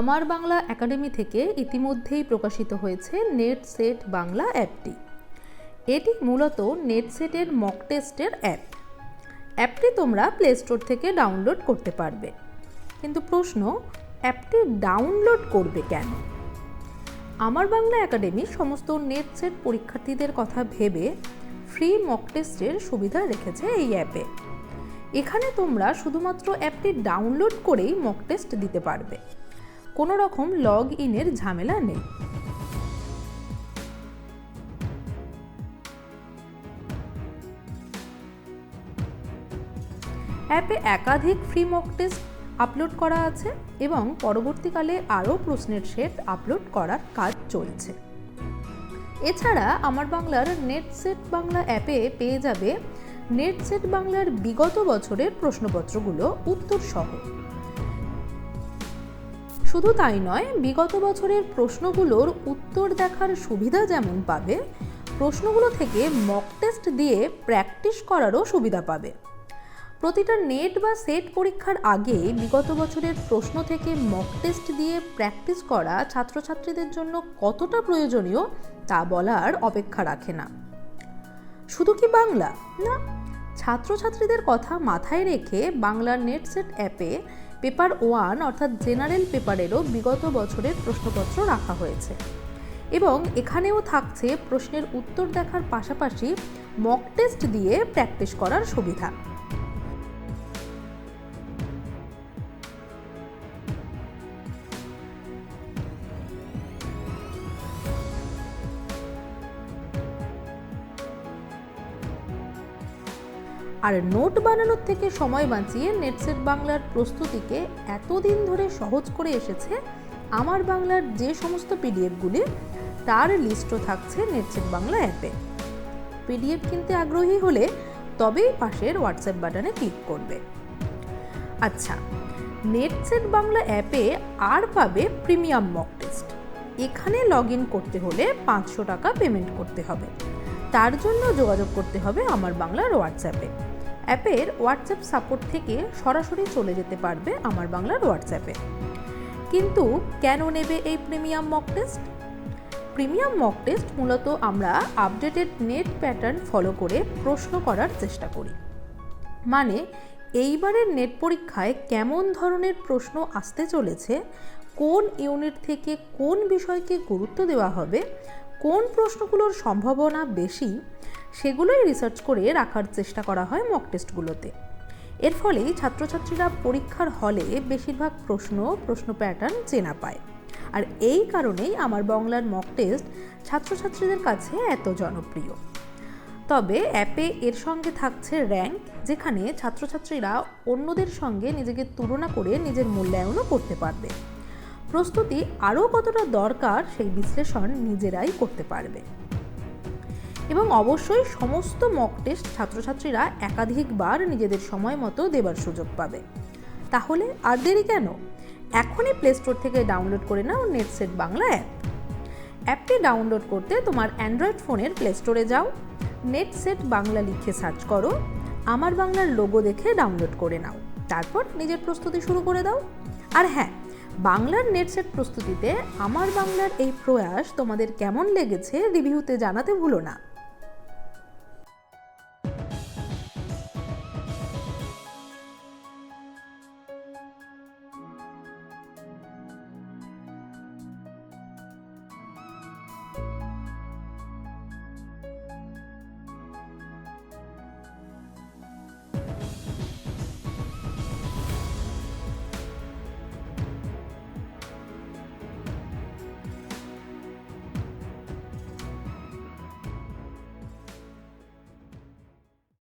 আমার বাংলা একাডেমি থেকে ইতিমধ্যেই প্রকাশিত হয়েছে নেট সেট বাংলা অ্যাপটি। এটি মূলত নেট সেটের মক টেস্টের অ্যাপ অ্যাপটি তোমরা প্লে স্টোর থেকে ডাউনলোড করতে পারবে। কিন্তু প্রশ্ন, অ্যাপটি ডাউনলোড করবে কেন? আমার বাংলা একাডেমি সমস্ত নেট সেট পরীক্ষার্থীদের কথা ভেবে ফ্রি মক টেস্টের সুবিধা রেখেছে এই অ্যাপে। এখানে তোমরা শুধুমাত্র অ্যাপটি ডাউনলোড করেই মক টেস্ট দিতে পারবে। কোনো রকম লগ ইনের ঝামেলা নেই। অ্যাপে একাধিক ফ্রি মক টেস্ট আপলোড করা আছে এবং পরবর্তীকালে আরও প্রশ্নের সেট আপলোড করার কাজ চলছে। এছাড়া আমার বাংলার নেট সেট বাংলা অ্যাপে পেয়ে যাবে। নেট সেট বাংলার বিগত বছরের প্রশ্নপত্রগুলো উত্তর সহ শুধু তাই নয়, বিগত বছরের প্রশ্নগুলোর উত্তর দেখার সুবিধা যেমন পাবে, প্রশ্নগুলো থেকে মক টেস্ট দিয়ে প্র্যাকটিস করারও সুবিধা পাবে। প্রতিটা নেট বা সেট পরীক্ষার আগে বিগত বছরের প্রশ্ন থেকে মক টেস্ট দিয়ে প্র্যাকটিস করা ছাত্রছাত্রীদের জন্য কতটা প্রয়োজনীয়, তা বলার অপেক্ষা রাখে না। শুধু কি বাংলা? না, ছাত্রছাত্রীদের কথা মাথায় রেখে বাংলার নেট সেট অ্যাপে পেপার ওয়ান অর্থাৎ জেনারেল পেপারেরও বিগত বছরের প্রশ্নপত্র রাখা হয়েছে। এবং এখানেও থাকছে প্রশ্নের উত্তর দেখার পাশাপাশি মক টেস্ট দিয়ে প্র্যাকটিস করার সুবিধা। আর নোট বানানোর থেকে সময় বাঁচিয়ে নেটসেট বাংলার প্রস্তুতিকে এতদিন ধরে সহজ করে এসেছে, আমার বাংলার যে সমস্ত পিডিএফগুলি তার লিস্টও থাকছে নেটসেট বাংলা অ্যাপে পিডিএফ কিনতে আগ্রহী হলে তবেই পাশের হোয়াটসঅ্যাপ বাটনে ক্লিক করবে। আচ্ছা নেটসেট বাংলা অ্যাপে আর পাবে প্রিমিয়াম মক টেস্ট এখানে লগ ইন করতে হলে পাঁচশো টাকা পেমেন্ট করতে হবে। তার জন্য যোগাযোগ করতে হবে আমার বাংলার হোয়াটসঅ্যাপে অ্যাপের হোয়াটসঅ্যাপ সাপোর্ট থেকে সরাসরি চলে যেতে পারবে আমার বাংলার হোয়াটসঅ্যাপে। কিন্তু কেন নেবে এই premium mock test premium mock test মূলত আমরা আপডেটেড নেট প্যাটার্ন ফলো করে প্রশ্ন করার চেষ্টা করি। মানে এইবারের নেট পরীক্ষায় কেমন ধরনের প্রশ্ন আসতে চলেছে, কোন ইউনিট থেকে কোন বিষয়কে গুরুত্ব দেওয়া হবে কোন প্রশ্নগুলোর সম্ভাবনা বেশি সেগুলোই রিসার্চ করে রাখার চেষ্টা করা হয় মক টেস্টগুলোতে এর ফলে ছাত্রছাত্রীরা পরীক্ষার হলে বেশিরভাগ প্রশ্ন প্রশ্ন প্যাটার্ন চেনা পায়। আর এই কারণেই আমার বাংলার মক টেস্ট ছাত্রছাত্রীদের কাছে এত জনপ্রিয়। তবে অ্যাপে এর সঙ্গে থাকছে র্যাঙ্ক যেখানে ছাত্রছাত্রীরা অন্যদের সঙ্গে নিজেকে তুলনা করে নিজের মূল্যায়নও করতে পারবে। প্রস্তুতি আরও কতটা দরকার সেই বিশ্লেষণ নিজেরাই করতে পারবে। এবং অবশ্যই সমস্ত মক টেস্ট ছাত্রছাত্রীরা একাধিকবার নিজেদের সময় মতো দেবার সুযোগ পাবে। তাহলে আর দেরি কেন? এখনই প্লে স্টোর থেকে ডাউনলোড করে নাও নেটসেট বাংলা অ্যাপ অ্যাপটি ডাউনলোড করতে তোমার অ্যান্ড্রয়েড ফোনের প্লে স্টোরে যাও। নেটসেট বাংলা লিখে সার্চ করো। আমার বাংলার লোগো দেখে ডাউনলোড করে নাও। তারপর নিজের প্রস্তুতি শুরু করে দাও। আর হ্যাঁ বাংলার নেটসেট প্রস্তুতিতে আমার বাংলার এই প্রয়াস তোমাদের কেমন লেগেছে রিভিউতে জানাতে ভুলো না।